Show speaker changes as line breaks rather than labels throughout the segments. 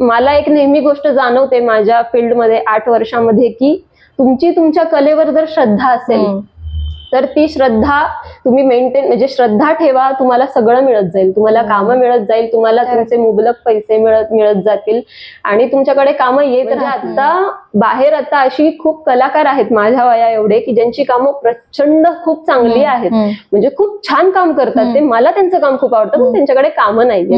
मला एक नेहमी गोष्ट जाणवते माझ्या फील्डमध्ये आठ वर्षामध्ये की तुमची तुमच्या कलेवर जर श्रद्धा असेल. तर ती श्रद्धा तुम्ही मेंटेन म्हणजे श्रद्धा ठेवा तुम्हाला सगळं मिळत जाईल तुम्हाला. कामं मिळत जाईल तुम्हाला. तुमचे मुबलक पैसे मिळत मिळत जातील आणि तुमच्याकडे कामं येत
म्हणजे
आता बाहेर आता अशी खूप कलाकार आहेत माझ्या वया एवढे की ज्यांची कामं प्रचंड खूप चांगली आहेत. म्हणजे खूप छान काम करतात ते. मला त्यांचं काम खूप आवडतं पण. त्यांच्याकडे कामं नाहीये.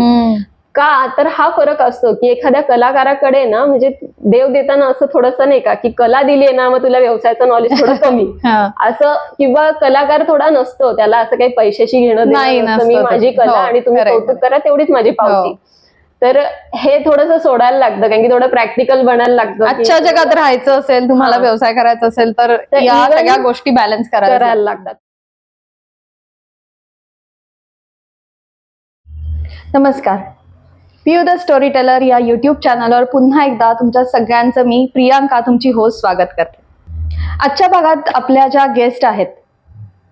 का तर हा फरक असतो की एखाद्या कलाकाराकडे ना म्हणजे देव देताना असं थोडंसं नाही का की कला दिली आहे ना मग तुला व्यवसायाचं नॉलेज थोडं कमी
हा.
असं किंवा कलाकार थोडा नसतो त्याला असं काही पैशाशी घेणं
नाही,
माझी. कला
हो,
आणि तुम्ही कौतुक करा तेवढीच माझी पावती
हो.
तर हे थोडंसं सोडायला लागतं कारण की थोडं प्रॅक्टिकल बनायला लागतं
आजच्या जगात राहायचं असेल तुम्हाला. व्यवसाय करायचा असेल तर या सगळ्या गोष्टी बॅलन्स करायला
लागतात
नमस्कार पियू द स्टोरी टेलर या युट्यूब चॅनलवर पुन्हा एकदा तुमच्या सगळ्यांचं मी प्रियांका तुमची होस्ट स्वागत करते. आजच्या भागात आपल्या ज्या गेस्ट आहेत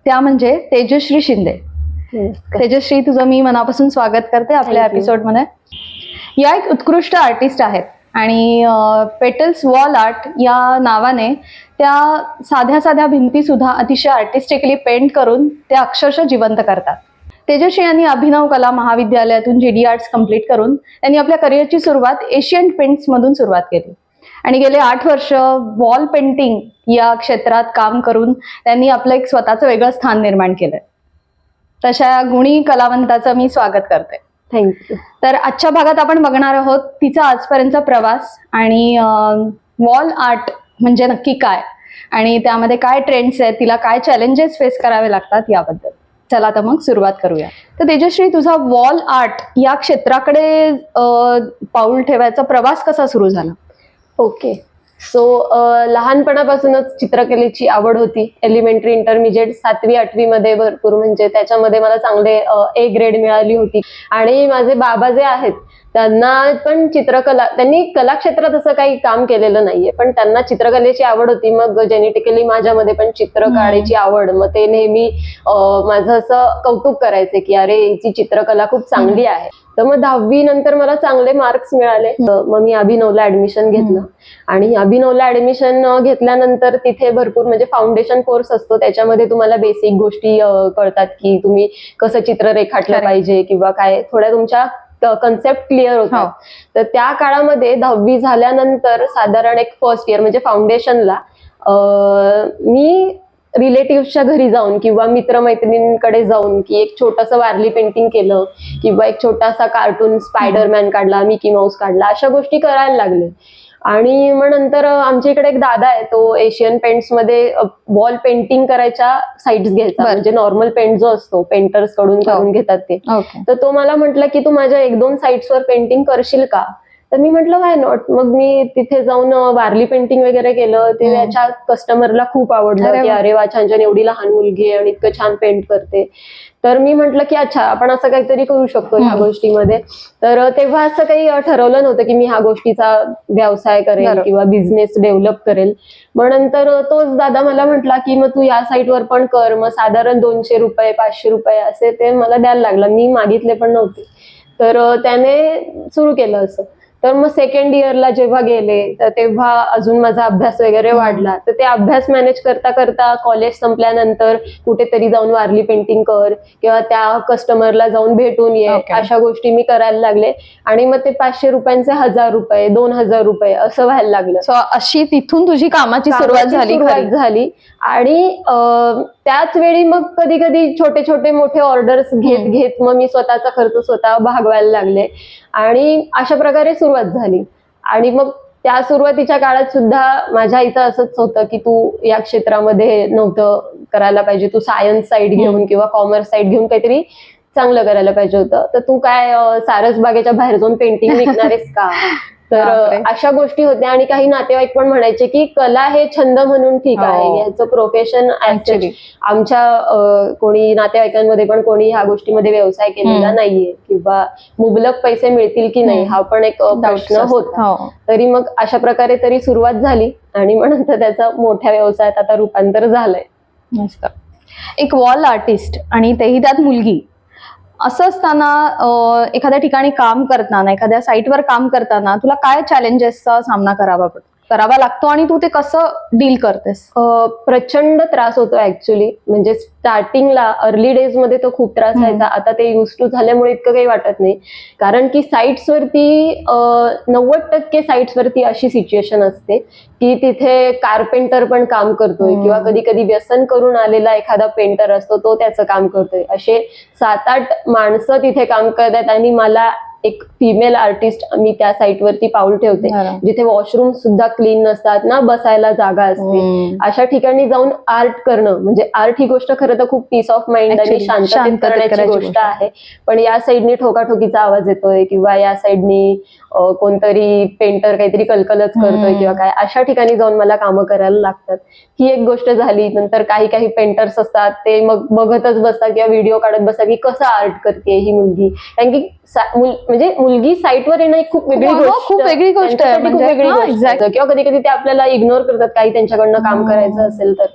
त्या म्हणजे तेजश्री शिंदे. तेजश्री तुझं मी मनापासून स्वागत करते आपल्या
you.
एपिसोडमध्ये या एक उत्कृष्ट आर्टिस्ट आहेत आणि पेटल्स वॉल आर्ट या नावाने त्या साध्या साध्या भिंती सुद्धा अतिशय आर्टिस्टिकली पेंट करून त्या अक्षरशः जिवंत करतात. तेजश्री यांनी अभिनव कला महाविद्यालयातून जी डी आर्ट्स कंप्लीट करून त्यांनी आपल्या करिअरची सुरुवात एशियन पेंट्स मधून सुरुवात केली. आणि गेले आठ वर्ष वॉल पेंटिंग या क्षेत्रात काम करून त्यांनी आपलं एक स्वतःचं वेगळं स्थान निर्माण केलंय. तशा गुणी कलावंताचं मी स्वागत करते.
थँक्यू
तर आजच्या भागात आपण बघणार आहोत तिचा आजपर्यंतचा प्रवास आणि वॉल आर्ट म्हणजे नक्की काय? आणि त्यामध्ये काय ट्रेंड्स आहेत? तिला काय चॅलेंजेस फेस करावे लागतात याबद्दल. चला आता मग सुरुवात करूया. तर तेजश्री तुझा वॉल आर्ट या क्षेत्राकडे पाऊल ठेवायचा प्रवास कसा सुरू झाला?
ओके सो लहानपणापासूनच चित्रकलेची आवड होती. एलिमेंटरी इंटरमिजिएट सातवी आठवी मध्ये भरपूर. म्हणजे त्याच्यामध्ये मला चांगले ए ग्रेड मिळाली होती. आणि माझे बाबा जे आहेत त्यांना पण चित्रकला त्यांनी कला क्षेत्रात असं काही काम केलेलं नाहीये. पण त्यांना चित्रकलेची आवड होती. मग जेनेटिकली माझ्यामध्ये पण चित्र. काढायची आवड. मग ते नेहमी माझं असं कौतुक करायचे की अरे हिची चित्रकला खूप चांगली आहे. तर मग दहावी नंतर मला चांगले मार्क्स मिळाले. मग मी अभिनवला ऍडमिशन घेतलं. आणि अभिनवला ऍडमिशन घेतल्यानंतर तिथे भरपूर म्हणजे फाउंडेशन कोर्स असतो. त्याच्यामध्ये तुम्हाला बेसिक गोष्टी कळतात की तुम्ही कसं चित्र रेखाटलं. पाहिजे किंवा काय. थोड्या तुमच्या कन्सेप्ट क्लिअर होतात
हो.
तर त्या काळामध्ये दहावी झाल्यानंतर साधारण एक फर्स्ट इयर म्हणजे फाउंडेशनला मी रिलेटिव्हच्या घरी जाऊन किंवा मित्रमैत्रिणींकडे जाऊन की एक छोटंसं वारली पेंटिंग केलं किंवा एक छोटासा कार्टून स्पायडरमॅन काढला मिकी माऊस काढला अशा गोष्टी करायला लागले आणि मग नंतर आमच्या इकडे एक दादा आहे तो एशियन पेंट्समध्ये वॉल पेंटिंग करायच्या साईट्स घ्यायचा. म्हणजे नॉर्मल पेंट जो असतो पेंटर्सकडून
हो.
करून घेतात ते तर तो मला म्हटला की तू माझ्या एक दोन sites वर पेंटिंग करशील का तर मी म्हटलं वाय नॉट मग मी तिथे जाऊन वारली पेंटिंग वगैरे केलं ते. त्याच्या कस्टमरला खूप आवडलं की. अरे वा छान छान एवढी लहान मुलगी आहे आणि इतकं छान पेंट करते तर मी म्हटलं की अच्छा आपण असं काहीतरी करू शकतो ह्या. गोष्टीमध्ये. तर तेव्हा असं काही ठरवलं नव्हतं की मी ह्या गोष्टीचा व्यवसाय करेल. किंवा बिझनेस डेव्हलप करेल. मग नंतर तोच दादा मला म्हटला की मग तू या साईटवर पण कर. मग साधारण दोनशे रुपये पाचशे रुपये असे ते मला द्यायला लागला. मी मागितले पण नव्हते. तर त्याने सुरू केलं असं. तर मग सेकंड इयरला जेव्हा गेले तर तेव्हा अजून माझा अभ्यास वगैरे. वाढला तर ते अभ्यास मॅनेज करता करता कॉलेज संपल्यानंतर कुठेतरी जाऊन वारली पेंटिंग कर किंवा त्या कस्टमरला जाऊन भेटून ये
Okay.
अशा गोष्टी मी करायला लागले आणि मग ते पाचशे रुपयांचे हजार रुपये दोन हजार रुपये असं व्हायला लागलं
सो अशी तिथून तुझी कामाची सुरुवात झाली.
झाली आणि त्याच वेळी मग कधी कधी छोटे छोटे मोठे ऑर्डर्स घेत. घेत मग मी स्वतःचा खर्च स्वतः भागवायला लागले. आणि अशा प्रकारे सुरुवात झाली. आणि मग त्या सुरुवातीच्या काळात सुद्धा माझ्या आईचं असंच होतं की तू या क्षेत्रामध्ये नव्हतं करायला पाहिजे. तू सायन्स साईड घेऊन. किंवा कॉमर्स साईड घेऊन काहीतरी चांगलं करायला पाहिजे होतं. तर तू काय अं, सारसबागेच्या बाहेर जाऊन पेंटिंग विकणारेस का? तर अशा गोष्टी होत्या आणि काही नातेवाईक पण म्हणायचे की कला हे छंद म्हणून ठीक
हो.
आहे याचं प्रोफेशन. आमच्या कोणी नातेवाईकांमध्ये पण कोणी ह्या गोष्टीमध्ये व्यवसाय केलेला. नाहीये किंवा मुबलक पैसे मिळतील की नाही. हा पण एक प्रश्न. होता
हो.
तरी मग अशा प्रकारे तरी सुरुवात झाली आणि मग नंतर त्याचा मोठ्या व्यवसायात आता रूपांतर झालंय
एक वॉल आर्टिस्ट आणि तेही त्यात मुलगी असं असताना एखाद्या ठिकाणी काम करताना एखाद्या साईटवर काम करताना तुला काय चॅलेंजेसचा सामना करावा पडतो? करावा लागतो आणि तू ते कसं डील करतेस?
प्रचंड त्रास होतो ऍक्च्युली म्हणजे स्टार्टिंगला अर्ली डेजमध्ये तो खूप त्रास. व्हायचा. आता ते युज टू झाल्यामुळे इतकं काही वाटत नाही. कारण की साईट्स वरती नव्वद टक्के साईट्स वरती अशी सिच्युएशन असते की तिथे कारपेंटर पण काम करतोय. किंवा कधी कधी व्यसन करून आलेला एखादा पेंटर असतो तो त्याचं काम करतोय. असे सात आठ माणसं तिथे काम करतात आणि मला एक फिमेल आर्टिस्ट मी त्या साईट वरती पाऊल ठेवते. जिथे वॉशरूम सुद्धा क्लीन नसतात ना बसायला जागा असते
हम्म.
अशा ठिकाणी जाऊन आर्ट करणं म्हणजे आर्ट ही गोष्ट खरं तर खूप पीस ऑफ माइंड आणि शांततेत करण्याची गोष्ट. आहे पण या साईडनी ठोकाठोकीचा आवाज येतोय किंवा या साईडनी कोणतरी पेंटर काहीतरी कलकलच करतोय. किंवा काय अशा ठिकाणी जाऊन मला कामं करायला लागतात ही एक गोष्ट झाली नंतर काही काही पेंटर्स असतात ते मग बघतच बसतात किंवा व्हिडिओ काढत बसतात की कसं आर्ट करते ही मुलगी कारण की म्हणजे मुलगी साईटवर येणं एक खूप वेगळी
हो,
गोष्ट
खूप वेगळी गोष्ट आहे. म्हणजे- हा.
किंवा कधी कधी ते आपल्याला इग्नोर करतात काही त्यांच्याकडनं काम
हम्म.
करायचं असेल तर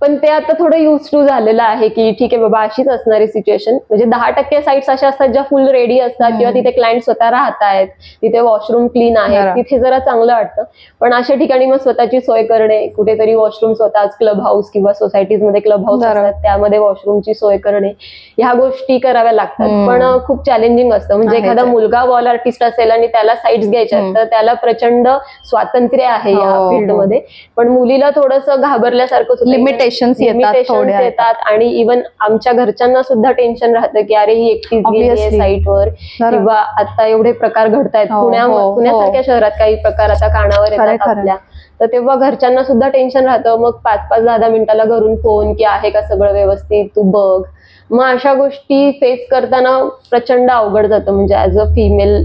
पण ते आता थोडं युज टू झालेलं आहे की ठीक आहे बाबा अशीच असणारी सिच्युएशन म्हणजे दहा टक्के साईट्स अशा असतात ज्या फुल रेडी असतात. किंवा तिथे क्लायंट स्वतः राहत आहेत तिथे वॉशरूम क्लीन आहे. तिथे जरा चांगलं वाटतं पण अशा ठिकाणी मग स्वतःची सोय करणे कुठेतरी वॉशरूम स्वतःच क्लब हाऊस किंवा सोसायटीजमध्ये क्लब हाऊस. असतात त्यामध्ये वॉशरूमची सोय करणे ह्या गोष्टी कराव्या लागतात. पण खूप चॅलेंजिंग असतं म्हणजे एखादा. मुलगा वॉल आर्टिस्ट असेल आणि त्याला साईट्स घ्यायच्या. तर त्याला प्रचंड स्वातंत्र्य आहे या
हो, हो.
फील्डमध्ये पण मुलीला थोडंसं घाबरल्यासारखं होतं.
Limitations येतात
Limitations
थोड्या.
येतात आणि इवन आमच्या घरच्यांना सुद्धा टेन्शन राहतं की अरे ही एकटीच गेली आहे
Obviously.
साईटवर
बरोबर.
किंवा आता एवढे प्रकार घडतायत
हो,
पुण्या
हो,
पुण्यासारख्या शहरात काही प्रकार आता कानावर येतात. आपल्या तर तेव्हा घरच्यांना सुद्धा टेन्शन राहतं मग पाच पाच दहा दहा मिनिटाला घरून फोन की आहे का सगळं व्यवस्थित तू बघ मग अशा गोष्टी फेस करताना प्रचंड अवघड जातं म्हणजे ऍज अ फिमेल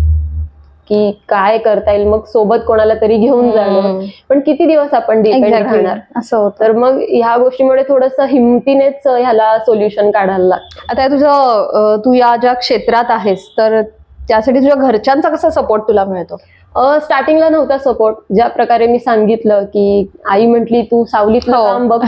की काय करता येईल मग सोबत कोणाला तरी घेऊन जाणं. पण किती दिवस आपण डिपेंड. राहणार
असं होतं
तर मग ह्या गोष्टीमुळे थोडस हिमतीनेच ह्याला सोल्युशन काढायला लागतं
आता तुझं तू या ज्या क्षेत्रात आहेस तर त्यासाठी तुझ्या घरच्यांचा कसा सपोर्ट तुला मिळतो
स्टार्टिंगला नव्हता सपोर्ट ज्या प्रकारे मी सांगितलं की आई म्हटली तू सावलीतलं
हो.
काम बघ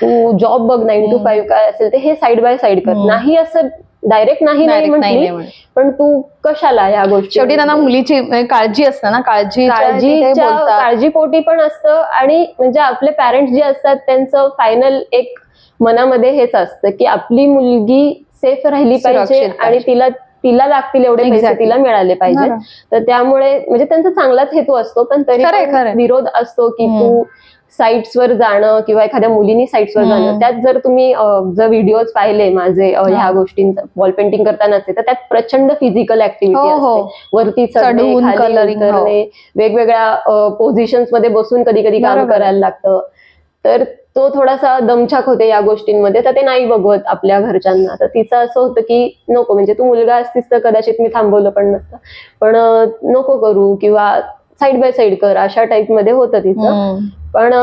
तू जॉब बघ नाईन टू. फाईव्ह काय असेल ते हे साईड बाय साईड कर. नाही असं डायरेक्ट नाही नाही
Direct नाही
म्हटली
नाही म्हणे.
पण तू कशाला ह्या गोष्टी
शेवटी त्यांना मुलीची म्हणजे काळजी असते ना काळजी
काळजीच्या काळजीपोटी पण असतं आणि म्हणजे आपले पॅरेंट्स जे असतात त्यांचं फायनल एक मनामध्ये हेच असतं की आपली मुलगी सेफ राहिली पाहिजे
सुरक्षित
आणि
पाहिजे.
तिला तिला लागतील एवढे पैसे
Exactly.
तिला मिळाले पाहिजे. तर त्यामुळे म्हणजे त्यांचा चांगलाच हेतू असतो पण तरी
खरंय,
पण
खरंय.
विरोध असतो की
हम्म.
तू साईट्स वर जाणं किंवा एखाद्या मुलीनी साईट्स वर
हम्म.
जाणं त्यात जर तुम्ही जर व्हिडिओज पाहिले माझे ह्या
हा.
गोष्टींचा वॉल पेंटिंग करतानाचे तर त्यात प्रचंड फिजिकल ऍक्टिव्हिटी
हो, हो.
असते वरती चढणे
coloring, हो.
वेगवेगळ्या पोझिशन्समध्ये बसून कधी कधी काम. करायला लागतं तर तो थोडासा दमछाक होते या गोष्टींमध्ये तर ते नाही बघवत आपल्या घरच्यांना तर तिचं असं होतं की नको म्हणजे तू मुलगा असतीस तर कदाचित मी थांबवलं पण नसतं पण नको करू किंवा साईड बाय साईड कर अशा टाईपमध्ये होतं तिचं. पण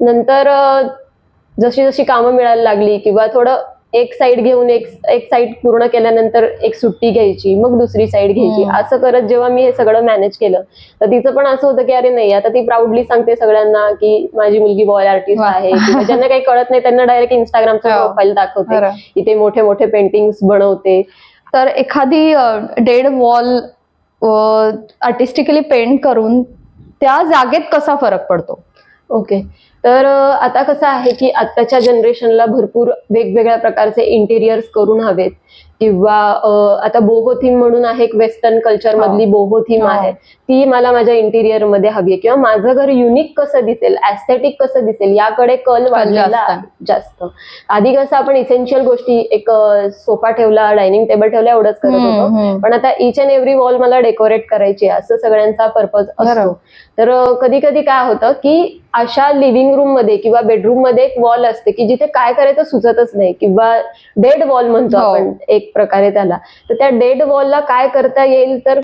नंतर जशी जशी कामं मिळायला लागली किंवा थोडं एक साईड घेऊन एक एक साईड पूर्ण केल्यानंतर एक सुट्टी घ्यायची मग दुसरी साईड घ्यायची. असं करत जेव्हा मी हे सगळं मॅनेज केलं तर तिचं पण असं होतं की अरे नाही आता ती प्राऊडली सांगते सगळ्यांना की माझी मुलगी बॉय आर्टिस्ट. आहे किंवा ज्यांना काही कळत नाही त्यांना डायरेक्ट इंस्टाग्रामचा. प्रोफाईल दाखवते. इथे मोठे मोठे पेंटिंग्स बनवते
तर एखादी डेड वॉल आर्टिस्टिकली पेंट करून त्या जागेत कसा फरक पडतो?
ओके तर आता कसं आहे की आत्ताच्या जनरेशनला भरपूर वेगवेगळ्या प्रकारचे इंटेरियर्स करून हवेत. किंवा आता बोहो थीम म्हणून आहे एक वेस्टर्न कल्चर मधली बोहो थीम. आहे ती मला माझ्या इंटिरियरमध्ये हवी आहे किंवा माझं घर युनिक कसं दिसेल ऍस्थेटिक कसं दिसेल याकडे कल वाढलेला
जास्त.
आधी कसं आपण इसेन्शियल गोष्टी एक सोफा ठेवला डायनिंग टेबल ठेवला एवढंच करत होतो. पण आता इच अँड एव्हरी वॉल मला डेकोरेट करायची आहे असं सगळ्यांचा पर्पज असतो. तर कधी कधी काय होतं की अशा लिव्हिंग रूममध्ये किंवा बेडरूममध्ये एक वॉल असते की जिथे काय करायचं सुचतच नाही किंवा डेड वॉल म्हणतो
हो.
आपण एक प्रकारे त्याला. तर त्या डेड वॉलला काय करता येईल तर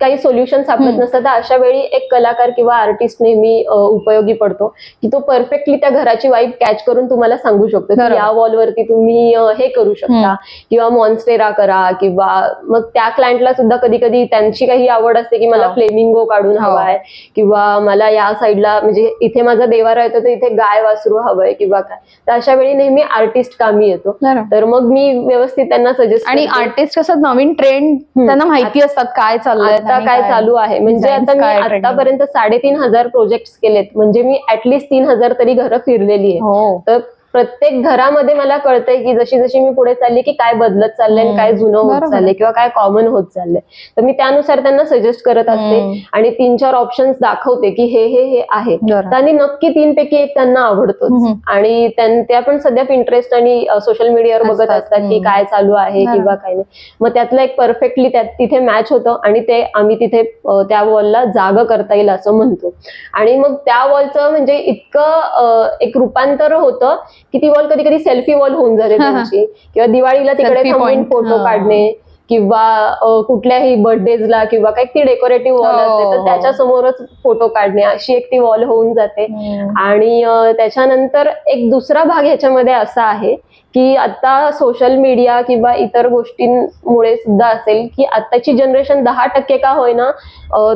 काही सोल्युशन सापडत
हम्म.
नसतं तर अशा वेळी एक कलाकार किंवा आर्टिस्ट नेहमी उपयोगी पडतो की तो परफेक्टली त्या घराची वाईब कॅच करून तुम्हाला सांगू शकतो की. या वॉलवरती तुम्ही हे करू शकता. किंवा मॉन्स्टेरा करा किंवा मग त्या क्लायंटला सुद्धा कधी कधी त्यांची काही आवड असते की मला
हो.
फ्लेमिंगो काढून
हो.
हवाय किंवा मला या साईडला म्हणजे इथे माझा देवारा येतो तर इथे गाय वासरू हवंय किंवा काय तर अशा वेळी नेहमी आर्टिस्ट कामी येतो. तर मग मी व्यवस्थित त्यांना सजेस्ट
आणि आर्टिस्ट कसं नवीन ट्रेंड. त्यांना माहिती असतात काय चाललंय
आता काय चालू आहे? म्हणजे आता मी. आतापर्यंत साडेतीन हजार प्रोजेक्ट केलेत. म्हणजे मी ऍटलिस्ट तीन हजार तरी घरं फिरलेली आहे
हो.
तर प्रत्येक घरामध्ये मला कळतंय की जशी जशी मी पुढे चालली की काय बदलत चाललंय आणि. काय जुनं होत. चाललंय किंवा काय कॉमन होत चाललंय तर मी त्यानुसार त्यांना सजेस्ट करत असते. आणि तीन चार ऑप्शन्स दाखवते की हे हे हे आहे. आणि नक्की तीन पैकी एक त्यांना आवडतोच. आणि त्यां- पण सध्या पिंटरेस्ट आणि सोशल मीडियावर बघत
असतात.
की. काय चालू आहे. किंवा काय नाही मग त्यातलं एक परफेक्टली त्यात तिथे मॅच होतं आणि ते आम्ही तिथे त्या वॉलला जाग करता येईल असं म्हणतो आणि मग त्या वॉलचं म्हणजे इतकं एक रूपांतर होतं की ती वॉल कधी कधी सेल्फी वॉल होऊन जाते. त्यांची किंवा दिवाळीला तिकडे थांबून. फोटो. काढणे किंवा कुठल्याही बर्थडेजला किंवा काही ती डेकोरेटिव्ह वॉल
हो,
असते तर
हो.
त्याच्या समोरच फोटो काढणे अशी एक ती वॉल होऊन जाते
हम्म.
आणि त्याच्यानंतर एक दुसरा भाग ह्याच्यामध्ये असा आहे की आता सोशल मीडिया किंवा इतर गोष्टींमुळे सुद्धा असेल की आताची जनरेशन दहा टक्के का होईना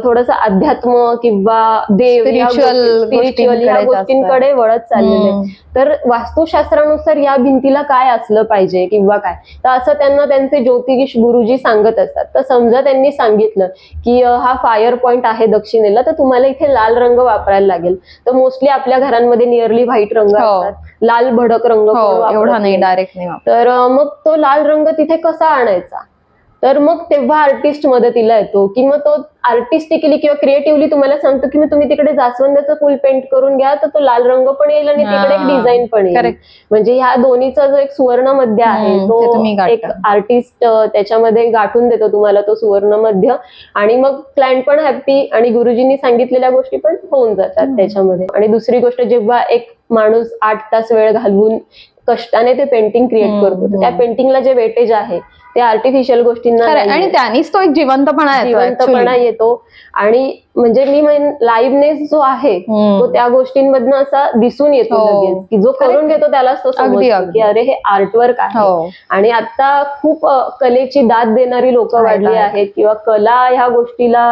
थोडस अध्यात्म किंवा देव स्पिरिच्युअल या
गोष्टींकडे
वळत चाललेले. तर वास्तुशास्त्रानुसार या भिंतीला काय असलं पाहिजे किंवा काय तर असं त्यांना त्यांचे ज्योतिष गुरुजी सांगत असतात तर समजा त्यांनी सांगितलं की हा फायर पॉइंट आहे दक्षिणेला तर तुम्हाला इथे लाल रंग वापरायला लागेल तर मोस्टली आपल्या घरांमध्ये नियरली व्हाईट रंग
हो.
असतात लाल भडक रंग
हो एवढा नाही. डायरेक्ट नाही.
तर मग तो लाल रंग तिथे कसा आणायचा तर मग तेव्हा आर्टिस्ट मदतीला येतो की मग तो आर्टिस्टिकली किंवा क्रिएटिव्हली तुम्हाला सांगतो की तुम्ही तिकडे जास्वंदाचं फुल पेंट करून घ्या तर तो लाल रंग पण येईल आणि तिकडे एक. डिझाईन पण येईल. म्हणजे ह्या दोन्हीचा जो एक सुवर्ण मध्य आहे
ते.
एक आर्टिस्ट त्याच्यामध्ये गाठून देतो तुम्हाला तो सुवर्ण मध्य आणि मग क्लायंट पण हॅप्पी आणि गुरुजींनी सांगितलेल्या गोष्टी पण होऊन जातात. त्याच्यामध्ये आणि दुसरी गोष्ट जेव्हा एक माणूस आठ तास वेळ घालवून कष्टाने ते पेंटिंग क्रिएट करतो त्या. पेंटिंगला जे वेटेज आहे ते आर्टिफिशियल गोष्टींना.
आणि त्यानीच तो एक जिवंतपणा येतो
जिवंतपणा. येतो आणि म्हणजे मी लाईव्हनेस जो आहे. तो त्या गोष्टींमधनं असा दिसून येतो
हो.
लगेच की जो करून. घेतो त्यालाच तो समजतो. की अरे हे आर्टवर्क आहे
हो
आणि आता खूप कलेची दाद देणारी लोक वाढली
आहेत.
किंवा कला ह्या गोष्टीला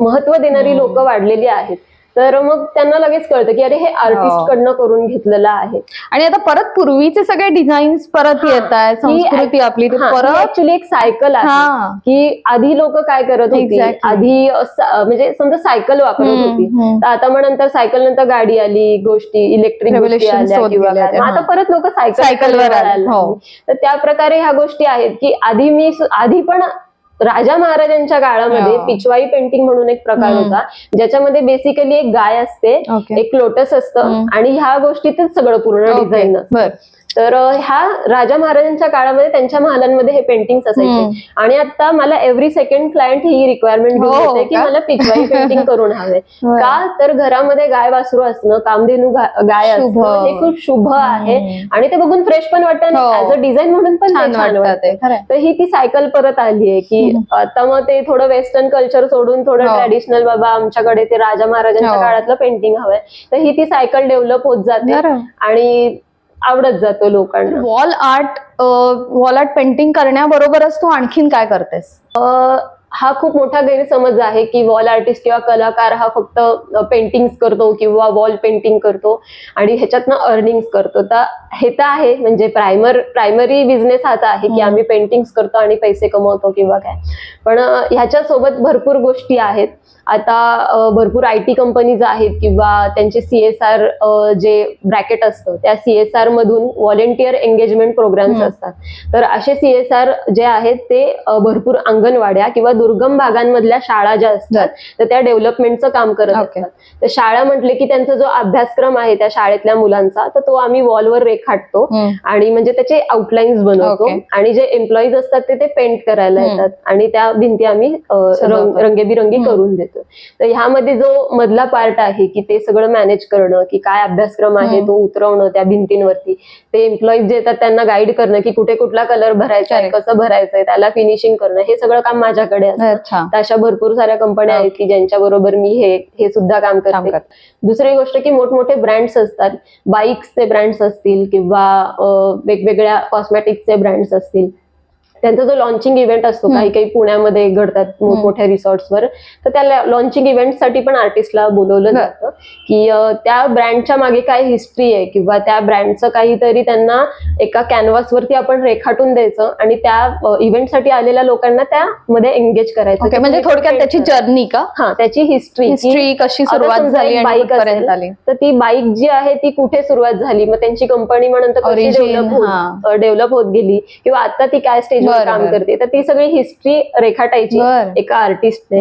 महत्त्व देणारी. लोक वाढलेली आहेत तर मग त्यांना लगेच कळतं की अरे हे आर्टिस्ट
हो.
कडनं करून घेतलेलं आहे
आणि आता परत पूर्वीचे सगळे डिझाईन्स परत. येत आहे संस्कृती आपली ती परत
ऍक्च्युली एक सायकल आहे की आधी लोक काय करत होती. आधी म्हणजे समजा सायकल वापरत होती. तर आता मग नंतर सायकल नंतर गाडी आली गोष्टी इलेक्ट्रिक गोष्टी आल्या किंवा आता. परत लोक सायकल
सायकलवर आले, हो.
तर त्या प्रकारे ह्या गोष्टी आहेत की आधी मी आधी पण राजा महाराजांच्या काळामध्ये. पिचवाई पेंटिंग म्हणून एक प्रकार. होता ज्याच्यामध्ये बेसिकली एक गाय असते एक लोटस असतं. आणि ह्या गोष्टीतच सगळं पूर्ण. डिझाईन
बर
तर ह्या राजा महाराजांच्या काळामध्ये त्यांच्या महालांमध्ये हे पेंटिंग. असायचे आणि आता मला एव्हरी सेकंड क्लायंट ही रिक्वायरमेंट
हो
येते की? मला पिचवाई पेंटिंग करून हवे. का तर घरामध्ये गाय वासरू असणं कामधेनू गाय. असणं हे खूप शुभ आहे. आणि ते बघून फ्रेश पण वाटतं
हो.
आणि ऍज अ डिझाईन म्हणून पण
छान वाटतं
तर ही ती सायकल परत आली आहे की. आता मग ते थोडं वेस्टर्न कल्चर सोडून थोडं
हो.
ट्रॅडिशनल बाबा आमच्याकडे ते राजा महाराजांच्या
हो.
काळातलं पेंटिंग हवंय तर ही ती सायकल डेव्हलप होत जाते. आणि आवडत जातो लोकांना.
Wall art wall art painting करण्याबरोबरच तू आणखीन काय करतेस?
हा खूप मोठा गैरसमज आहे की वॉल आर्टिस्ट किंवा कलाकार हा फक्त पेंटिंग करतो किंवा वॉल पेंटिंग करतो आणि ह्याच्यातनं अर्निंग करतो तर हे तर आहे म्हणजे प्रायमर प्रायमरी बिझनेस हाच आहे की
हम्म.
आम्ही पेंटिंग करतो आणि पैसे कमवतो किंवा काय पण अ, ह्याच्यासोबत भरपूर गोष्टी आहेत आता भरपूर आय टी कंपनीज आहेत किंवा त्यांचे सी एस आर जे ब्रॅकेट असतं त्या सी एस आर मधून व्हॉलेंटियर एंगेजमेंट प्रोग्राम्स. असतात तर असे सी एस आर जे आहेत ते भरपूर अंगणवाड्या किंवा दुर्गम भागांमधल्या शाळा ज्या असतात तर त्या डेव्हलपमेंटचं काम करत. असतात तर शाळा म्हटले की त्यांचा जो अभ्यासक्रम आहे त्या शाळेतल्या मुलांचा तर तो आम्ही वॉलवर रेखाटतो आणि म्हणजे त्याचे आउटलाईन्स बनवतो. आणि जे एम्प्लॉईज असतात ते ते पेंट करायला. येतात आणि त्या भिंती आम्ही. रंगेबिरंगी. करून देतो तर ह्यामध्ये जो मधला पार्ट आहे की ते सगळं मॅनेज करणं की काय अभ्यासक्रम आहे. तो उतरवणं त्या भिंतींवरती ते एम्प्लॉईज जे येतात त्यांना गाईड करणं की कुठे कुठला कलर भरायचा आहे. कसं भरायचंय त्याला फिनिशिंग करणं हे सगळं काम माझ्याकडे कंपन्या असतात. अशा भरपूर साऱ्या कंपन्या आहेत की ज्यांच्या बरोबर मी हे हे सुद्धा काम करते. दुसरी गोष्ट की मोठमोठे ब्रँड्स असतात. बाईक्सचे ब्रँड्स असतील किंवा वेगवेगळ्या कॉस्मॅटिक्सचे ब्रँड्स असतील. त्यांचा जो लॉन्चिंग इव्हेंट असतो. काही काही पुण्यामध्ये घडतात मोठमोठ्या रिसॉर्ट्सवर तर त्या लॉन्चिंग इव्हेंटसाठी पण आर्टिस्टला बोलवलं. जातं की त्या ब्रँडच्या मागे काय हिस्ट्री आहे किंवा त्या ब्रँडचं काहीतरी त्यांना एका कॅनव्हासवरती आपण रेखाटून द्यायचं आणि त्या इव्हेंटसाठी आलेल्या लोकांना त्यामध्ये एंगेज करायचं
म्हणजे थोडक्यात त्याची. जर्नी का
हा त्याची हिस्ट्री
हिस्ट्री कशी सुरुवात झाली
बाईक
आली
तर ती बाईक जी आहे ती कुठे सुरुवात झाली मग त्यांची कंपनी म्हणून डेव्हलप. होत गेली किंवा आता ती काय स्टेजवर
बरं,
काम. करते तर ती सगळी हिस्ट्री रेखाटायची. एका आर्टिस्टने.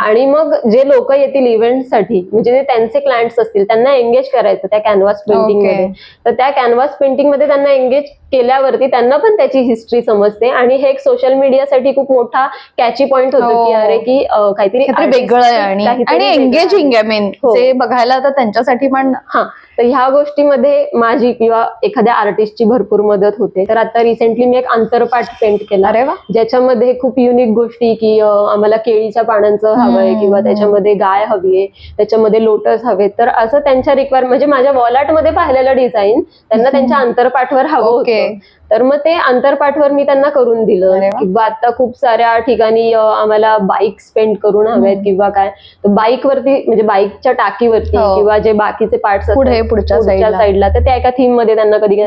आणि मग जे लोक येतील इव्हेंटसाठी म्हणजे जे त्यांचे क्लायंट्स असतील त्यांना एंगेज करायचं त्या कॅनव्हास पेंटिंग. मध्ये तर त्या कॅनव्हास पेंटिंगमध्ये त्यांना एंगेज केल्यावरती त्यांना पण त्याची हिस्ट्री समजते आणि हे एक सोशल मीडियासाठी खूप मोठा कॅची पॉइंट होतो
हो.
की अरे की काहीतरी
वेगळं आहे आणि एंगेजिंग आहे मेन
हो.
बघायला तर त्यांच्यासाठी पण
हा तर ह्या गोष्टीमध्ये माझी किंवा एखाद्या आर्टिस्टची भरपूर मदत होते. तर आता रिसेंटली मी एक आंतरपाठ पेंट केला.
अरे वा.
ज्याच्यामध्ये खूप युनिक गोष्टी की आम्हाला केळीच्या पानांचं हवंय किंवा त्याच्यामध्ये गाय हवी आहे त्याच्यामध्ये लोटस हवे तर असं त्यांच्या रिक्वायर म्हणजे माझ्या वॉलाटमध्ये पाहिलेलं डिझाईन त्यांना त्यांच्या आंतरपाठवर हवं
ओके.
होतं तर मग ते आंतरपाठवर मी त्यांना करून दिलं. किंवा आता खूप साऱ्या ठिकाणी आम्हाला बाईक स्पेंड करून हवेत किंवा काय. तर बाईक वरती म्हणजे बाईकच्या टाकीवरती
हो.
किंवा जे बाकीचे पार्ट्स
पुढे, पुढच्या.
साईडला तर त्या एका थीममध्ये त्यांना कधी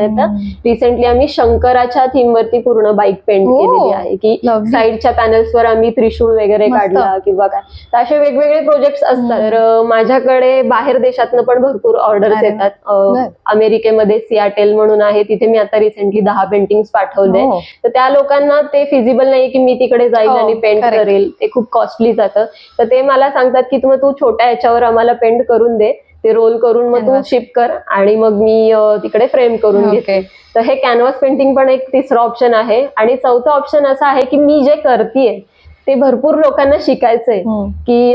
रिसेंटली आम्ही शंकराच्या थीम वरती पूर्ण बाईक पेंट. केलेली आहे की. साईडच्या पॅनल्स वर आम्ही त्रिशूळ वगैरे. काढला किंवा काय तर असे वेगवेगळे प्रोजेक्ट असतात. तर माझ्याकडे बाहेर देशातनं पण भरपूर ऑर्डर्स. येतात. अमेरिकेमध्ये सियाटेल म्हणून आहे तिथे मी आता रिसेंटली दहा पेंटिंग पाठवले
हो.
तर त्या लोकांना ते फिजिबल नाही की मी तिकडे जाईल
हो,
आणि पेंट. करेल ते खूप कॉस्टली जातं तर ते मला सांगतात की तू छोट्या याच्यावर आम्हाला पेंट करून दे ते रोल करून मग तू. शिप कर आणि मग मी तिकडे फ्रेम करून घेते. तर हे कॅनव्हास पेंटिंग पण एक तिसरं ऑप्शन आहे. आणि चौथं ऑप्शन असं आहे की मी जे करतेय ते भरपूर लोकांना शिकायचंय.
हम्म.
की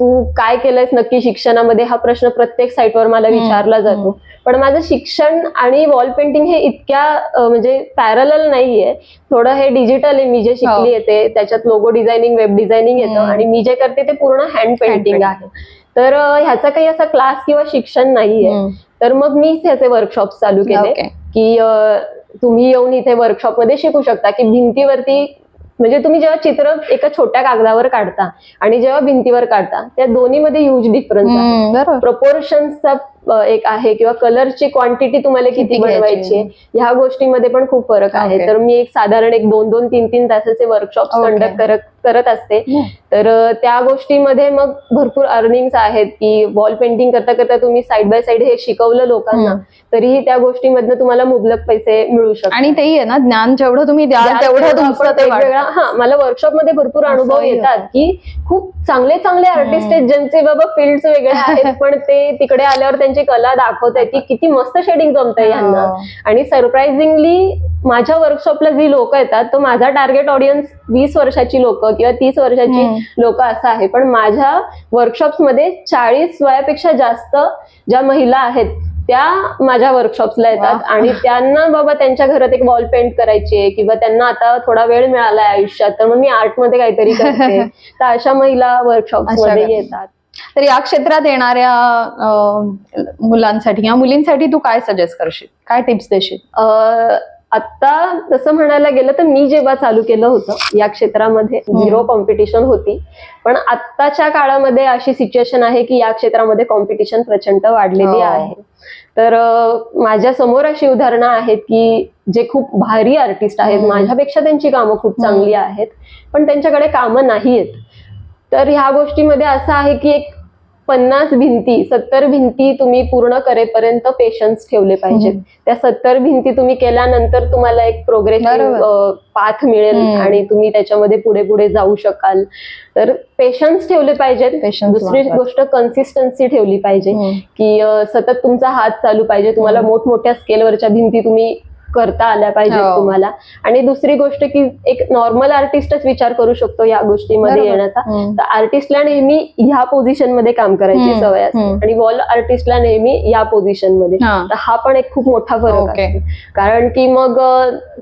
तू काय केलंयस नक्की शिक्षणामध्ये? हा प्रश्न प्रत्येक साईटवर मला विचारला जातो. पण माझं शिक्षण आणि वॉल पेंटिंग हे इतक्या म्हणजे पॅरल नाहीये. थोडं हे डिजिटल आहे. मी जे
हो.
शिकली येते त्याच्यात लोगो डिझायनिंग वेब डिझायनिंग येतं. आणि मी जे करते ते पूर्ण हँड पेंटिंग. आहे. तर ह्याचा काही असा क्लास किंवा शिक्षण नाहीये. तर मग मी ह्याचे वर्कशॉप चालू केले. की तुम्ही येऊन इथे वर्कशॉपमध्ये शिकू शकता की भिंतीवरती म्हणजे तुम्ही जेव्हा चित्र एका छोट्या कागदावर काढता आणि जेव्हा भिंतीवर काढता त्या दोन्हीमध्ये ह्यूज डिफरन्स आहे प्रपोर्शन्सचा एक आहे किंवा कलरची क्वांटिटी तुम्हाला किती? बनवायची आहे ह्या गोष्टीमध्ये पण खूप फरक आहे. तर मी एक साधारण एक दोन दोन तीन तीन तासाचे वर्कशॉप. कंडक्ट करत करत असते
हम्म.
तर त्या गोष्टीमध्ये मग भरपूर अर्निंग्स आहेत की वॉल पेंटिंग करता करता तुम्ही साईड बाय साईड हे शिकवलं लोकांना
हम्म.
तरीही त्या गोष्टीमधनं तुम्हाला मुबलक पैसे मिळू शकतात
आणि तेही आहे ना ज्ञान जेवढं तुम्ही द्याल तेवढं तुमचं
हा मला वर्कशॉपमध्ये भरपूर अनुभव येतात. की खूप चांगले चांगले आर्टिस्ट आहेत ज्यांचे बाबा फील्ड वेगळे आहेत पण ते तिकडे आल्यावर त्यांची कला दाखवत आहेत की किती मस्त शेडिंग जमतंय यांना
हो.
आणि सरप्राइझिंगली माझ्या वर्कशॉपला जी लोक येतात तो माझा टार्गेट ऑडियन्स वीस वर्षाची लोक किंवा तीस वर्षाची. लोक असं आहे पण माझ्या वर्कशॉप्समध्ये चाळीस वयापेक्षा जास्त ज्या महिला आहेत त्या माझ्या वर्कशॉप्सला येतात. आणि त्यांना बाबा त्यांच्या घरात एक वॉल पेंट करायची आहे किंवा त्यांना आता थोडा वेळ मिळालाय आयुष्यात तर मग मी आर्टमध्ये काहीतरी करते तर अशा महिला वर्कशॉप्स
अशा
मध्ये
का?
येतात
तर या क्षेत्रात येणाऱ्या मुलांसाठी या मुलींसाठी तू काय सजेस्ट करशील काय टिप्स देशील
आता तसं म्हणायला गेलं तर मी जेव्हा चालू केलं होतं या क्षेत्रामध्ये झिरो कॉम्पिटिशन होती पण आत्ताच्या काळामध्ये अशी सिच्युएशन आहे की या क्षेत्रामध्ये कॉम्पिटिशन प्रचंड वाढलेली
हो.
आहे तर माझ्यासमोर अशी उदाहरणं आहेत की जे खूप भारी आर्टिस्ट आहेत
हम्म.
माझ्यापेक्षा त्यांची कामं खूप. चांगली आहेत पण त्यांच्याकडे कामं नाही आहेत तर ह्या गोष्टीमध्ये असं आहे की एक पन्नास भिंती सत्तर भिंती तुम्ही पूर्ण करेपर्यंत पेशन्स ठेवले पाहिजेत. त्या सत्तर भिंती तुम्ही केल्यानंतर तुम्हाला एक प्रोग्रेसिव्ह
बरोबर.
पाथ मिळेल. आणि तुम्ही त्याच्यामध्ये पुढे पुढे जाऊ शकाल तर पेशन्स ठेवले पाहिजेत दुसरी. गोष्ट कन्सिस्टन्सी ठेवली पाहिजे. की सतत तुमचा हात चालू पाहिजे तुम्हाला. मोठमोठ्या स्केलवरच्या भिंती तुम्ही करता आल्या पाहिजेत
हो.
तुम्हाला आणि दुसरी गोष्ट की एक नॉर्मल आर्टिस्टच विचार करू शकतो या गोष्टीमध्ये. येण्याचा
हम्म.
तर आर्टिस्टला नेहमी ह्या पोझिशनमध्ये काम करायची सवय असते. आणि वॉल आर्टिस्टला नेहमी या पोझिशनमध्ये
हा.
तर हा पण एक खूप मोठा फरक. असतो कारण की मग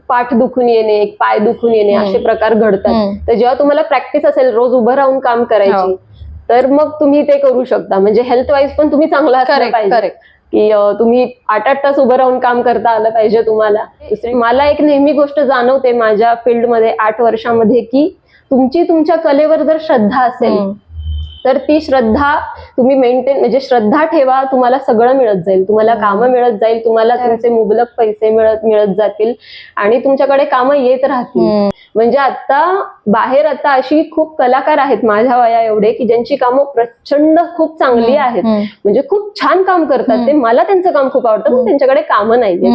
पाठ दुखून येणे एक पाय दुखून येणे. असे प्रकार घडतात. तर जेव्हा तुम्हाला प्रॅक्टिस असेल रोज उभं राहून काम
हो.
करायची तर मग तुम्ही ते करू शकता म्हणजे हेल्थ वाईज पण तुम्ही चांगला असलं पाहिजे की तुम्ही आठ आठ तास उभं राहून काम करता आलं पाहिजे तुम्हाला. दुसरी मला एक नेहमी गोष्ट जाणवते माझ्या फील्डमध्ये आठ वर्षामध्ये की तुमची तुमच्या कलेवर जर श्रद्धा असेल तर ती श्रद्धा तुम्ही मेंटेन म्हणजे श्रद्धा ठेवा तुम्हाला सगळं मिळत जाईल. तुम्हाला. कामं मिळत जाईल तुम्हाला. तुमचे मुबलक पैसे मिळत मिळत जातील आणि तुमच्याकडे कामं येत राहतील. म्हणजे आता बाहेर आता अशी खूप कलाकार आहेत माझ्या वया एवढे की ज्यांची कामं प्रचंड खूप चांगली आहेत. म्हणजे खूप छान काम करतात. ते मला त्यांचं काम खूप आवडतं पण. त्यांच्याकडे कामं नाहीये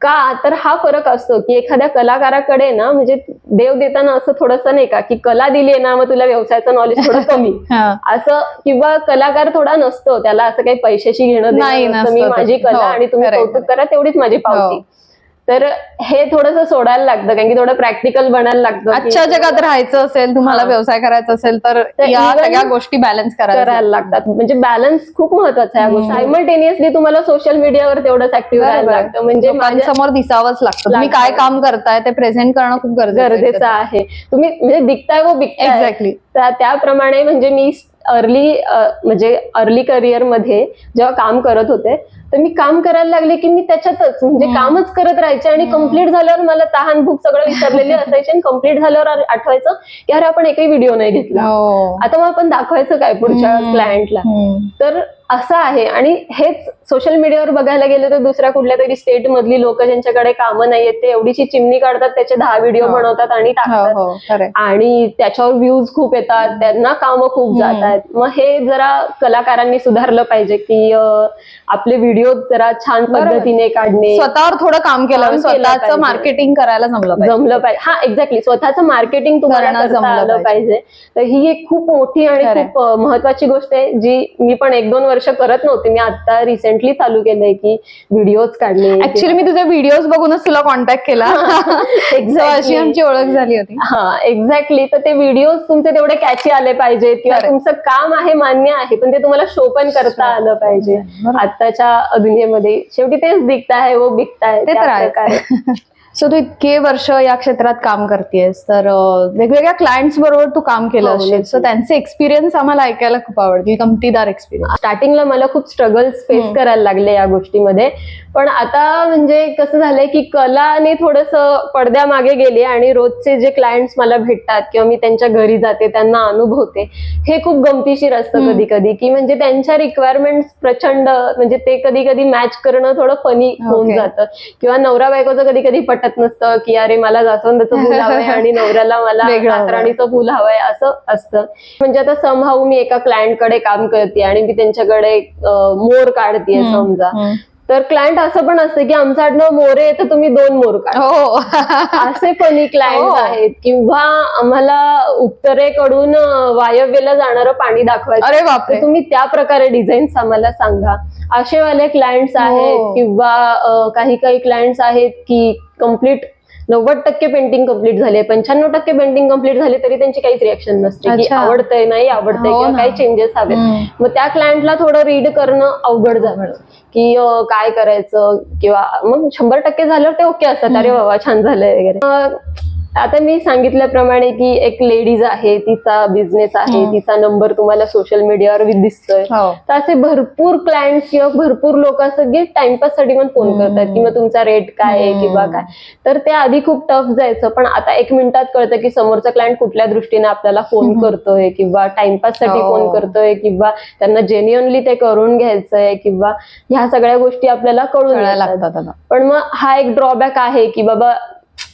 का तर हा फरक असतो की एखाद्या कलाकाराकडे ना म्हणजे देव देताना असं थोडंसं नाही का की कला दिली आहे ना मग तुला व्यवसायाचं नॉलेज थोडं कमी असं किंवा कलाकार थोडा नसतो त्याला असं काही पैशाशी घेणं
नाही.
मी माझी. कला
हो,
आणि तुम्ही कौतुक करा तेवढीच माझी पावती
हो.
तर हे थोडंसं सोडायला लागतं कारण की थोडं प्रॅक्टिकल बनायला लागतं
आजच्या जगात राहायचं असेल तुम्हाला. व्यवसाय करायचा असेल तर या सगळ्या गोष्टी बॅलन्स
करायला लागतात. म्हणजे बॅलन्स खूप महत्त्वाचा आहे. सायमल्टेनियसली तुम्हाला सोशल मीडियावर तेवढंच ऍक्टिव्ह राहायला लागतं. म्हणजे
समोर दिसावंच लागतं. तुम्ही. काय काम करताय ते प्रेझेंट करणं खूप गरजेचं
आहे. तुम्ही म्हणजे दिखताय व बिकताय.
एक्झॅक्टली
त्या- त्याप्रमाणे म्हणजे मी अर्ली म्हणजे अर्ली करिअरमध्ये जेव्हा काम करत होते तर मी काम करायला लागले की मी त्याच्यातच म्हणजे. कामच करत राहायचे आणि. कंप्लीट झाल्यावर मला तहान भूक सगळं विसरलेली असायची आणि कंप्लीट झाल्यावर आठवायचं की अरे आपण एकही व्हिडिओ नाही घेतला
हो
आता मग आपण दाखवायचं काय पुढच्या. क्लायंटला. तर असं आहे आणि हेच सोशल मीडियावर बघायला गेलं तर दुसऱ्या कुठल्या तरी स्टेट मधली लोक ज्यांच्याकडे कामं नाहीयेत ते एवढीशी चिमणी काढतात त्याचे दहा व्हिडिओ
हो.
बनवतात आणि
हो
टाकतात आणि त्याच्यावर व्ह्यूज खूप येतात त्यांना कामं खूप
हम्म.
जात आहेत मग हे जरा कलाकारांनी सुधारलं पाहिजे की आपले व्हिडिओ जरा छान. पद्धतीने काढणे.
स्वतःवर थोडं काम केलं स्वतःचं. मार्केटिंग करायला जमलं पाहिजे.
जमलं पाहिजे. हा एक्झॅक्टली स्वतःचं मार्केटिंग तुम्हाला
जमलं
पाहिजे. तर ही एक खूप मोठी आणि. खूप महत्वाची गोष्ट आहे जी मी पण एक दोन वर्ष करत नव्हते. मी आता रिसेंटली चालू केलंय की व्हिडिओज काढणे.
ऍक्च्युली मी तुझे व्हिडिओज बघूनच तुला कॉन्टॅक्ट केला. अशी आमची ओळख झाली होती.
हा एक्झॅक्टली तर ते व्हिडिओज तुमचे तेवढे कॅची आले पाहिजेत किंवा. तुमचं काम आहे मान्य आहे पण ते तुम्हाला शो पण करता. आलं पाहिजे.
बरोबर.
दुनियेमध्ये शेवटी तेच दिखताय वो बिकताय
ते
त्या
तर आहे. सो तू इतके वर्ष या क्षेत्रात काम करतेस तर वेगवेगळ्या क्लायंट्स बरोबर तू काम केलं
हो,
असेल. सो त्यांचे एक्सपिरियन्स आम्हाला ऐकायला खूप आवडतील गमतीदार एक्सपिरियन्स
स्टार्टिंगला मला खूप स्ट्रगल्स फेस. करायला लागले या गोष्टीमध्ये पण आता म्हणजे कसं झालंय की कलाने थोडस पडद्यामागे गेली आणि रोजचे जे क्लायंट्स मला भेटतात किंवा मी त्यांच्या घरी जाते त्यांना अनुभवते हे खूप गमतीशीर असतं. कधी कधी की म्हणजे त्यांच्या रिक्वायरमेंट प्रचंड म्हणजे ते कधी कधी मॅच करणं थोडं फनी होऊन. जातं किंवा नवरा बायकोचं कधी कधी पटत नसतं की अरे मला जास्वंदाचं फुल हवंय आणि नवऱ्याला मला. रातराणीचं फुल हवंय असं असतं म्हणजे आता समहाऊ मी एका क्लायंटकडे काम करते आणि मी त्यांच्याकडे मोर काढतेय. समजा तर क्लायंट असं पण असतं की आमचं आडनाव मोरे आहे तर तुम्ही दोन मोर काढा.
हो.
असे फनी क्लायंट
हो.
आहेत. किंवा आम्हाला उत्तरेकडून वायव्येला जाणारं पाणी दाखवायचं
अरे बापरे.
तुम्ही त्या प्रकारे डिझाईन्स आम्हाला सांगा. असेवाले क्लायंट्स
हो.
आहेत किंवा अं, काही काही क्लायंट्स आहेत की कंप्लीट नव्वद टक्के पेंटिंग कंप्लीट झाले पंच्याण्णव टक्के पेंटिंग कंप्लीट झाले तरी त्यांची काहीच रिएक्शन नसते की. आवडतंय नाही आवडतंय
हो
किंवा. काही चेंजेस हवेत. मग त्या क्लायंटला थोडं रीड करणं अवघड जातं की काय करायचं? किंवा मग शंभर टक्के झाल्यावर ते ओके असतात. अरे बाबा छान झालंय वगैरे. आता मी सांगितल्याप्रमाणे की एक लेडीज आहे तिचा बिझनेस आहे. तिचा नंबर तुम्हाला सोशल मीडियावर दिसतोय
हो
तर असे भरपूर क्लायंट्स किंवा भरपूर लोक जे टाइमपाससाठी पण फोन. करतात किंवा तुमचा रेट काय आहे. किंवा काय तर ते आधी खूप टफ जायचं पण आता एक मिनिटात कळतं की समोरचा क्लायंट कुठल्या दृष्टीने आपल्याला फोन. करतोय किंवा टाइमपाससाठी
हो.
फोन करतोय किंवा त्यांना जेन्युअनली ते करून घ्यायचंय किंवा ह्या सगळ्या गोष्टी आपल्याला कळून.
लागतात
पण मग हा एक ड्रॉबॅक आहे की बाबा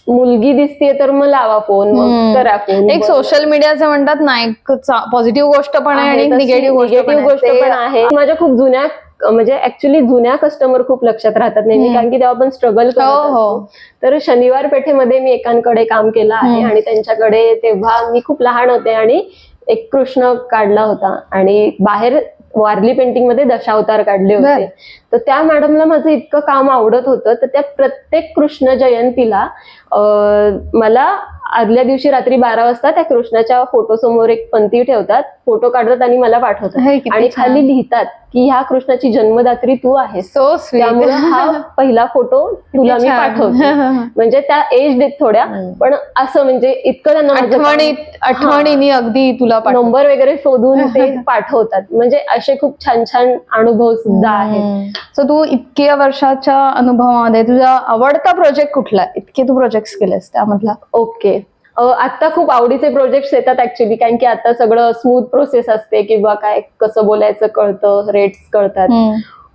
मुलगी दिसतीये तर मग लावा फोन मग. करा फोन
एक सोशल मीडियाचं म्हणतात ना एक पॉझिटिव्ह गोष्ट पण आहे आणि निगेटिव्ह गोष्ट पण आहे.
माझ्या खूप जुन्या म्हणजे ऍक्च्युली जुन्या कस्टमर खूप लक्षात राहतात नेहमी. कारण की तेव्हा आपण स्ट्रगल करत
हो, हो.
तर शनिवार पेठेमध्ये मी एकांकडे काम केलं आहे. आणि त्यांच्याकडे तेव्हा मी खूप लहान होते आणि एक कृष्ण काढला होता आणि बाहेर वारली पेंटिंगमध्ये दशावतार काढले होते. तर त्या मॅडमला माझं इतकं काम आवडत होतं तर त्या प्रत्येक कृष्ण जयंतीला मला आदल्या दिवशी रात्री बारा वाजता त्या कृष्णाच्या फोटो समोर एक पंती ठेवतात फोटो काढतात आणि मला पाठवतात आणि. खाली लिहितात की ह्या कृष्णाची जन्मदात्री तू आहेस.
सो
त्यामुळे हा पहिला फोटो तुला मी पाठवते. म्हणजे त्या एज देत थोड्या. पण असं म्हणजे इतकं त्यांना
आठवणीनी अगदी तुला
नंबर वगैरे शोधून ते पाठवतात. म्हणजे असे खूप छान छान अनुभव सुद्धा आहेत.
सो तू इतक्या वर्षाच्या अनुभवामध्ये तुझा आवडता प्रोजेक्ट कुठला? इतके तू प्रोजेक्ट केलेस त्यामधला.
ओके आता खूप आवडीचे प्रोजेक्ट्स येतात ऍक्च्युली कारण की आता सगळं स्मूथ प्रोसेस असते किंवा काय कसं बोलायचं कळतं रेट्स कळतात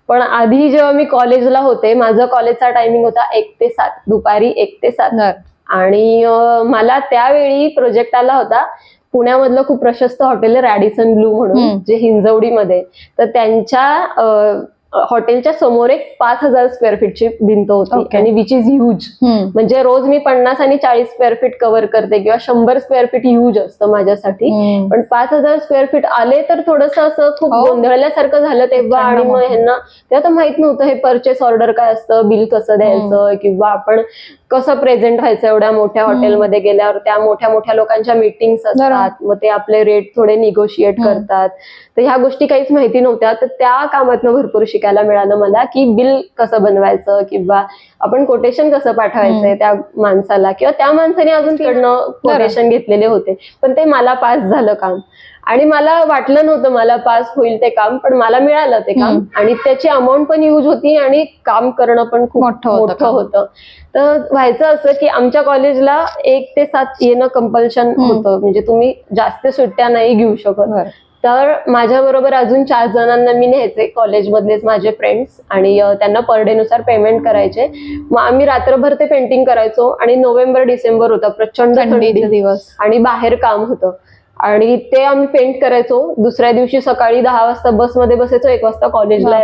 पण आधी जेव्हा मी कॉलेजला होते माझं कॉलेजचा टायमिंग होता एक ते सात दुपारी एक ते सात. आणि मला त्यावेळी प्रोजेक्ट आला होता पुण्यामधलं खूप प्रशस्त हॉटेल आहे रॅडिसन ब्लू म्हणून. जे हिंजवडीमध्ये तर त्यांच्या हॉटेलच्या समोर एक पाच हजार स्क्वेअर फीटची भिंत होती. आणि विच इज ह्यूज. म्हणजे रोज मी पन्नास आणि चाळीस स्क्वेअर फीट कव्हर करते किंवा शंभर स्क्वेअर फीट ह्यूज असतं माझ्यासाठी. पण पाच हजार स्क्वेअर फीट आले तर थोडस असं खूप
हो.
गोंधळल्यासारखं झालं तेव्हा आणि मग. ह्यांना तेव्हा तर माहीत नव्हतं हे परचेस ऑर्डर काय असतं बिल कसं द्यायचं किंवा आपण कसं प्रेझेंट व्हायचं एवढ्या मोठ्या. हॉटेलमध्ये गेल्यावर त्या मोठ्या मोठ्या लोकांच्या मिटिंग्स असतात मग ते आपले रेट थोडे निगोशिएट. करतात. तर ह्या गोष्टी काहीच माहिती नव्हत्या. तर त्या कामातनं भरपूर शिकायला मिळालं मला की बिल कसं बनवायचं किंवा आपण कोटेशन कसं पाठवायचंय त्या माणसाला किंवा त्या माणसाने अजून तिकडनं कोटेशन घेतलेले होते. पण ते मला पास झालं काम. आणि मला वाटलं नव्हतं मला पास होईल ते काम पण मला मिळालं ते काम. आणि त्याची अमाऊंट पण यूज होती आणि काम करणं पण खूप
मोठं होतं
तर व्हायचं असं की आमच्या कॉलेजला एक ते सात येणं कंपल्शन. होतं. म्हणजे तुम्ही जास्त सुट्ट्या नाही घेऊ शकत. तर माझ्या बरोबर अजून चार जणांना मी न्यायचे कॉलेजमधलेच माझे फ्रेंड्स आणि त्यांना पर डे नुसार पेमेंट करायचे. मग आम्ही रात्रभर ते पेंटिंग करायचो. आणि नोव्हेंबर डिसेंबर होता. प्रचंड थंडी.
थंडीचे दिवस.
आणि बाहेर काम होतं. आणि ते आम्ही पेंट करायचो. दुसऱ्या दिवशी सकाळी दहा वाजता बसमध्ये बसायचो एक वाजता कॉलेजला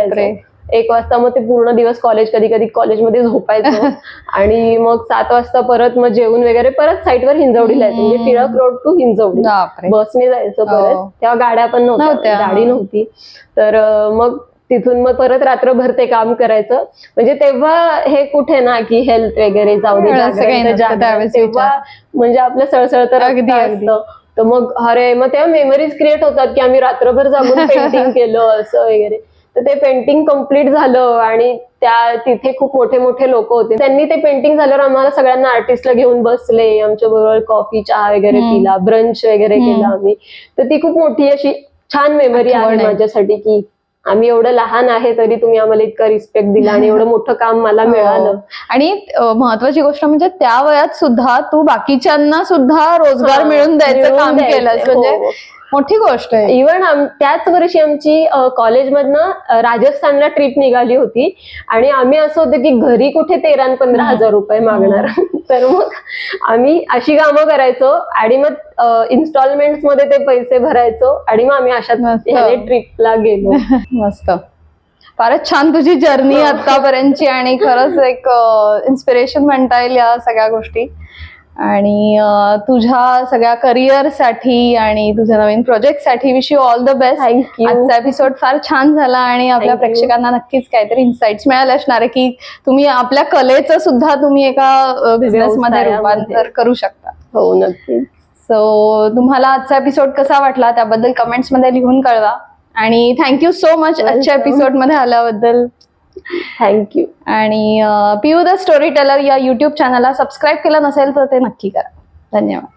एक वाजता मग ते पूर्ण दिवस कॉलेज कधी कधी कॉलेजमध्ये झोपायचो. आणि मग सात वाजता परत मग जेवण वगैरे परत साईटवर हिंजवडीला यायचो म्हणजे
हम्म.
Tilak road to Hinjewadi. बसने जायचं. परत. तेव्हा गाड्या पण नव्हत्या. गाडी नव्हती. तर मग तिथून मग परत रात्रभर ते काम करायचं. म्हणजे तेव्हा हे कुठे ना की हेल्थ वगैरे जाऊ दे तेव्हा म्हणजे आपलं सळसळ तर
अगदी, अगदी.
तर मग अरे मग तेव्हा मेमरीज क्रिएट होतात की आम्ही रात्रभर जागून पेंटिंग केलं असं वगैरे तर ते पेंटिंग कंप्लीट झालं आणि त्या तिथे खूप मोठे मोठे लोक होते त्यांनी ते पेंटिंग झाल्यावर आम्हाला सगळ्यांना आर्टिस्टला घेऊन बसले आमच्या बरोबर कॉफी चहा वगैरे. पिला ब्रंच वगैरे. केला आम्ही तर ती खूप मोठी अशी छान मेमरी आहे. माझ्यासाठी की आम्ही एवढं लहान आहे तरी तुम्ही आम्हाला इतका रिस्पेक्ट दिला आणि एवढं मोठं काम मला
हो.
मिळालं
आणि महत्वाची गोष्ट म्हणजे त्या वयात सुद्धा तू बाकीच्यांना सुद्धा रोजगार मिळून द्यायचं काम. केलंस म्हणजे
हो.
मोठी गोष्ट आहे
इव्हन त्याच वर्षी आमची कॉलेजमधनं राजस्थानला ट्रिप निघाली होती आणि आम्ही असं होतं की घरी कुठे तेरा पंधरा. हजार रुपये मागणार तर मग आम्ही अशी कामं करायचो आणि मग इन्स्टॉलमेंटमध्ये ते पैसे भरायचो आणि मग आम्ही अशा ट्रिपला गेलो.
मस्त. फारच छान तुझी जर्नी. आतापर्यंतची आणि खरंच एक इन्स्पिरेशन म्हणता येईल या सगळ्या गोष्टी. आणि तुझ्या सगळ्या करिअरसाठी आणि तुझ्या नवीन प्रोजेक्टसाठी wish you all the best
thank you
आजचा एपिसोड फार छान झाला आणि आपल्या. प्रेक्षकांना नक्कीच काहीतरी इन्साइट्स मिळाले असणार आहे की तुम्ही आपल्या कलेचं सुद्धा तुम्ही एका बिझनेस मध्ये
व्यवसायामध्ये.
रूपांतर करू शकता
हो नक्की
सो तुम्हाला आजचा एपिसोड कसा वाटला त्याबद्दल कमेंट्समध्ये लिहून कळवा आणि थँक्यू सो मच आजच्या
Welcome.
एपिसोडमध्ये आल्याबद्दल
थँक्यू
आणि पियू द स्टोरी टेलर या युट्यूब चॅनलला सबस्क्राईब केलं नसेल तर ते नक्की करा. धन्यवाद.